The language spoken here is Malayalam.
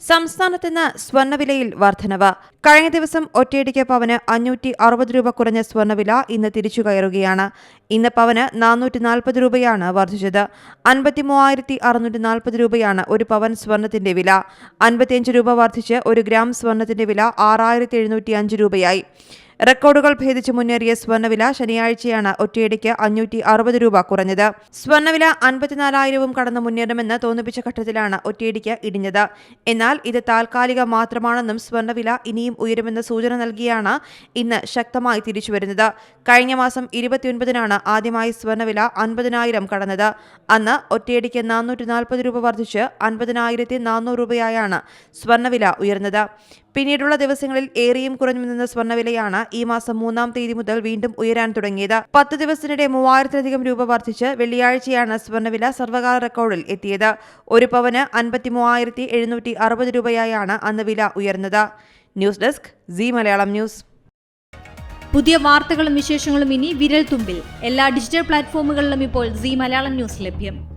സംസ്ഥാനത്ത് ഇന്ന് സ്വർണവിലയിൽ വർധനവ്. കഴിഞ്ഞ ദിവസം ഒറ്റയടിക്ക് പവന് അഞ്ഞൂറ്റി അറുപത് രൂപ കുറഞ്ഞ സ്വർണവില ഇന്ന് തിരിച്ചു കയറുകയാണ്. ഇന്ന് പവന് നാനൂറ്റി നാൽപ്പത് രൂപയാണ് വർദ്ധിച്ചത്. അൻപത്തി മൂവായിരത്തി അറുന്നൂറ്റി നാൽപ്പത് രൂപയാണ് ഒരു പവൻ സ്വർണത്തിന്റെ വില. അൻപത്തിയഞ്ച് രൂപ വർദ്ധിച്ച് ഒരു ഗ്രാം സ്വർണത്തിന്റെ വില ആറായിരത്തി എഴുന്നൂറ്റി അഞ്ച് രൂപയായി. റെക്കോർഡുകൾ ഭേദിച്ച് മുന്നേറിയ സ്വർണവില ശനിയാഴ്ചയാണ് ഒറ്റയടിക്ക് അഞ്ഞൂറ്റി അറുപത് രൂപ കുറഞ്ഞത്. സ്വർണവില അൻപത്തിനാലായിരവും കടന്ന് മുന്നേറുമെന്ന് തോന്നിപ്പിച്ച ഘട്ടത്തിലാണ് ഒറ്റയടിക്ക് ഇടിഞ്ഞത്. എന്നാൽ ഇത് താൽക്കാലിക മാത്രമാണെന്നും സ്വർണവില ഇനിയും ഉയരുമെന്ന സൂചന നൽകിയാണ് ഇന്ന് ശക്തമായി തിരിച്ചുവരുന്നത് കഴിഞ്ഞ മാസം ഇരുപത്തിയൊൻപതിനാണ് ആദ്യമായി സ്വർണവില അൻപതിനായിരം കടന്നത്. അന്ന് ഒറ്റയടിക്ക് നാനൂറ്റി നാൽപ്പത് രൂപ വർദ്ധിച്ച് അൻപതിനായിരത്തി നാനൂറ് രൂപയായാണ് സ്വർണവില ഉയർന്നത്. പിന്നീടുള്ള ദിവസങ്ങളിൽ ഏറിയും കുറഞ്ഞു നിന്ന സ്വർണവിലയാണ് ഈ മാസം മൂന്നാം തീയതി മുതൽ വീണ്ടും ഉയരാൻ തുടങ്ങിയത്. പത്ത് ദിവസത്തിനിടെ മൂവായിരത്തിലധികം രൂപ വർദ്ധിച്ച് വെള്ളിയാഴ്ചയാണ് സ്വർണവില സർവകാല റെക്കോർഡിൽ എത്തിയത്. ഒരു പവന് അൻപത്തി മൂവായിരത്തി എഴുന്നൂറ്റി അറുപത് രൂപയായാണ് അന്ന് വില ഉയർന്നത്. News desk Zee Malayalam news. പുതിയ വാർത്തകളും വിശേഷങ്ങളും ഇനി വിരൽ തുമ്പിൽ. എല്ലാ ഡിജിറ്റൽ പ്ലാറ്റ്ഫോമുകളിലും ഇപ്പോൾ സി മലയാളം ന്യൂസ് ലഭ്യം.